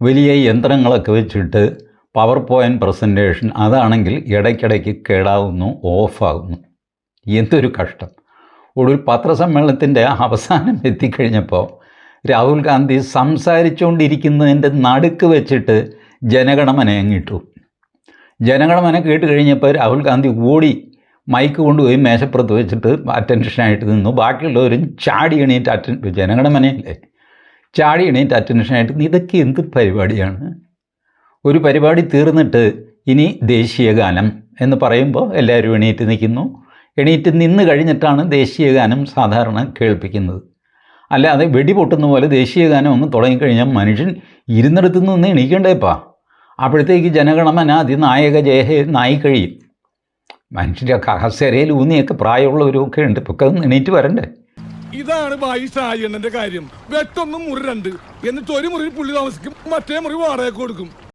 വലിയ യന്ത്രങ്ങളൊക്കെ വെച്ചിട്ട് power point presentation അതാണെങ്കിൽ ഇടയ്ക്കിടയ്ക്ക് കേടാവുന്നു ഓഫാകുന്നു എന്തൊരു കഷ്ടം. ഒടുവിൽ പത്രസമ്മേളനത്തിന്റെ അവസാനം എത്തിക്കഴിഞ്ഞപ്പോൾ രാഹുൽ ഗാന്ധി സംസാരിച്ചുകൊണ്ടിരിക്കുന്നതിന്റെ നടുക്ക് വെച്ചിട്ട് ജനഗണമന അങ്ങിട്ടു ജനഗണമന കേട്ട് കഴിഞ്ഞപ്പോൾ രാഹുൽ ഗാന്ധി ഓടി മൈക്ക് കൊണ്ടുപോയി മേശപ്പുറത്ത് വെച്ചിട്ട് അറ്റൻഷനായിട്ട് നിന്നു. ബാക്കിയുള്ളവരും ചാടി എണീറ്റ് അറ്റൻ ജനഗണമനയല്ലേ? ചാടി എണീറ്റ് അറ്റൻഷനായിട്ട് ഇതൊക്കെ എന്ത് പരിപാടിയാണ്? ഒരു പരിപാടി തീർന്നിട്ട് ഇനി ദേശീയ ഗാനം എന്ന് പറയുമ്പോൾ എല്ലാവരും എണീറ്റ് നിൽക്കുന്നു. എണീറ്റ് നിന്ന് കഴിഞ്ഞിട്ടാണ് ദേശീയ ഗാനം സാധാരണ കേൾപ്പിക്കുന്നത്. അല്ലാതെ വെടിപൊട്ടുന്ന പോലെ ദേശീയ ഗാനം ഒന്ന് തുടങ്ങിക്കഴിഞ്ഞാൽ മനുഷ്യൻ ഇരുന്നിടത്തു നിന്ന് എണീക്കണ്ടേപ്പാ അപ്പോഴത്തേക്ക് ജനഗണമന അതിനായക ജയഹേ നായി കഴിയും. മനുഷ്യന്റെ കസരയിൽ ഊന്നിയൊക്കെ പ്രായമുള്ളവരൊക്കെ ഉണ്ട്. ഇപ്പോൾ എണീറ്റ് വരണ്ടേ? ഇതാണ് ഭായി സായണ്ണന്റെ കാര്യം. വെട്ടൊന്നും മുറി രണ്ട് എന്നിട്ട് ഒരു മുറി പുള്ളി താമസിക്കും മറ്റേ മുറി വാടക കൊടുക്കും.